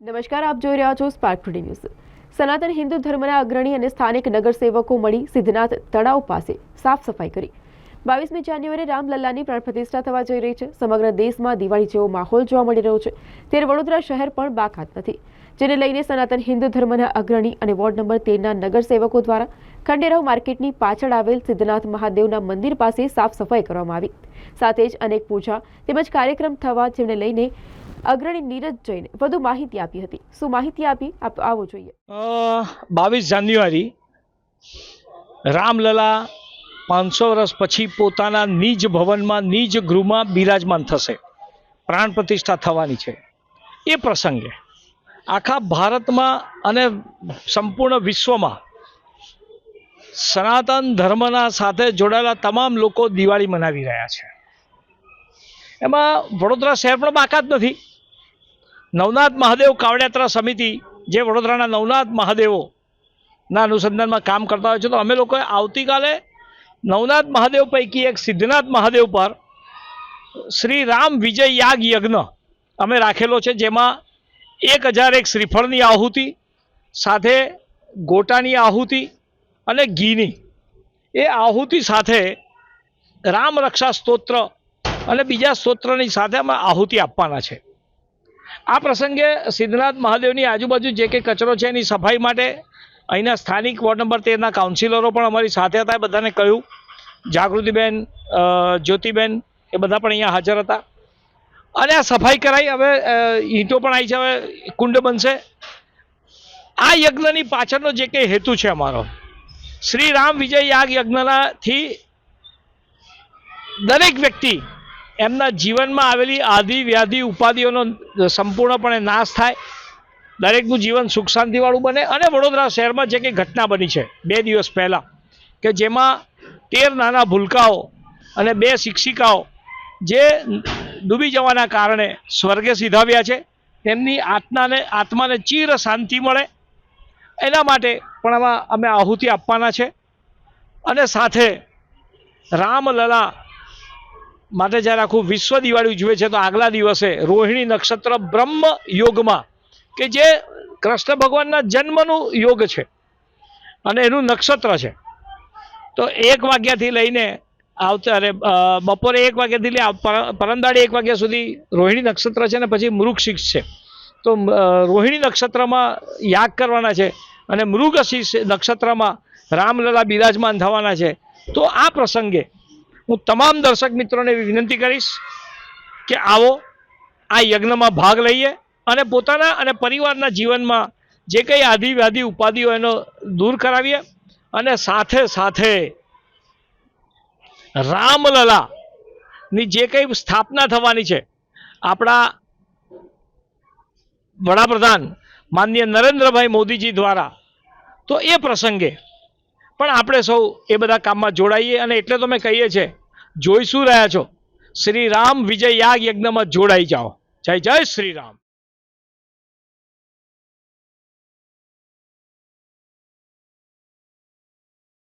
નમસ્કાર, આપ જોઈ રહ્યા છો સ્પાર્ક ટુડે ન્યૂઝ સનાતન હિન્દુ ધર્મના અગ્રણી અને સ્થાનિક નગરસેવકો મળી સિદ્ધનાથ તળાવ પાસે સાફ સફાઈ કરી. બાવીસમી જાન્યુઆરી રામલલ્લાની પ્રાણ પ્રતિષ્ઠા થવા જઈ રહી છે. સમગ્ર દેશમાં દિવાળી જેવો માહોલ જોવા મળી રહ્યો છે. ત્યારે વડોદરા શહેર પણ બાકાત નથી. જેને લઈને સનાતન હિન્દુ ધર્મના અગ્રણી અને વોર્ડ નંબર તેરના નગરસેવકો દ્વારા ખંડેરાવ માર્કેટની પાછળ આવેલ સિદ્ધનાથ મહાદેવના મંદિર પાસે સાફ સફાઈ કરવામાં આવી. સાથે જ અનેક પૂજા તેમજ કાર્યક્રમ થવા જેને લઈને અગ્રણી નીરજ જૈને વધુ માહિતી આપી હતી. શું માહિતી આપી? આપ આવો જોઈએ. બાવીસ જાન્યુઆરી રામલલા પાંચસો વર્ષ પછી પોતાના નિજ ભવનમાં, નિજ ગૃહમાં બિરાજમાન થશે. પ્રાણ પ્રતિષ્ઠા થવાની છે. એ પ્રસંગે આખા ભારતમાં અને સંપૂર્ણ વિશ્વમાં સનાતન ધર્મના સાથે જોડાયેલા તમામ લોકો દિવાળી મનાવી રહ્યા છે. એમાં વડોદરા શહેર પણ બાકાત નથી. નવનાથ મહાદેવ કાવડિયાત્રા સમિતિ, જે વડોદરાના નવનાથ મહાદેવોના અનુસંધાનમાં કામ કરતા હોય છે, તો અમે લોકોએ આવતીકાલે નવનાથ મહાદેવ પૈકી એક સિદ્ધનાથ મહાદેવ પર શ્રી રામ વિજય યાગ યજ્ઞ અમે રાખેલો છે, જેમાં એક હજાર એક શ્રીફળની આહુતિ, સાથે ગોટાની આહુતિ અને ઘીની. એ આહુતિ સાથે રામ રક્ષા સ્તોત્ર અને બીજા સ્તોત્રની સાથે અમે આહુતિ આપવાના છે. આ પ્રસંગે સિદ્ધનાથ મહાદેવની આજુબાજુ જે કંઈ કચરો છે એની સફાઈ માટે અહીંના સ્થાનિક વોર્ડ નંબર તેરના કાઉન્સિલરો પણ અમારી સાથે હતા, એ બધાને કહ્યું. જાગૃતિબેન જ્યોતિબેન, એ બધા પણ અહીંયા હાજર હતા. અને આ સફાઈ કરાઈ, હવે ઈંટો પણ આવી છે, હવે કુંડ બનશે. આ યજ્ઞની પાછળનો જે કંઈ હેતુ છે અમારો, શ્રી રામ વિજય યાગ યજ્ઞનાથી દરેક વ્યક્તિ એમના જીવનમાં આવેલી આધિ વ્યાધિ ઉપાધિઓનો સંપૂર્ણપણે નાશ થાય. દરેકનું જીવન સુખ શાંતિવાળું બને અને વડોદરા શહેરમાં જે કંઈ ઘટના બની છે, બે દિવસ પહેલાં, કે જેમાં તેર નાના ભૂલકાઓ અને બે શિક્ષિકાઓ જે ડૂબી જવાના કારણે સ્વર્ગે સીધાવ્યા છે તેમની આત્માને આત્માને ચીર શાંતિ મળે. એના માટે પણ આમાં અમે આહુતિ આપવાના છે. અને સાથે રામલલા માટે જ્યારે આખું વિશ્વ દિવાળી ઉજવે છે, તો આગલા દિવસે રોહિણી નક્ષત્ર બ્રહ્મ યોગમાં, કે જે કૃષ્ણ ભગવાનના જન્મનું યોગ છે, અને એનું નક્ષત્ર છે. તો એક વાગ્યાથી લઈને આવતા, અરે બપોરે એક વાગ્યાથી લઈ આવ- પર- પરમદાડે એક વાગ્યા સુધી રોહિણી નક્ષત્ર છે ને પછી મૃગશીર્ષ છે. તો રોહિણી નક્ષત્રમાં યાગ કરવાના છે અને મૃગશીર્ષ નક્ષત્રમાં રામલલા બિરાજમાન થવાના છે. તો આ પ્રસંગે હું તમામ દર્શક મિત્રોને એવી વિનંતી કરીશ કે આવો, આ યજ્ઞમાં ભાગ લઈએ અને પોતાના અને પરિવારના જીવનમાં જે કંઈ આધિવ્યાધિ ઉપાધિઓ એનો દૂર કરાવીએ અને સાથે સાથે રામલલાની જે કંઈ સ્થાપના થવાની છે, આપણા વડાપ્રધાન માનનીય નરેન્દ્રભાઈ મોદીજી દ્વારા, તો એ પ્રસંગે પણ આપણે સૌ એ બધા કામમાં જોડાઈએ અને એટલે તો મેં કહીએ છીએ, જોઈ શું રહ્યા છો? શ્રી રામ વિજય યાગ યજ્ઞમાં જોડાઈ જાઓ. જય જય શ્રી રામ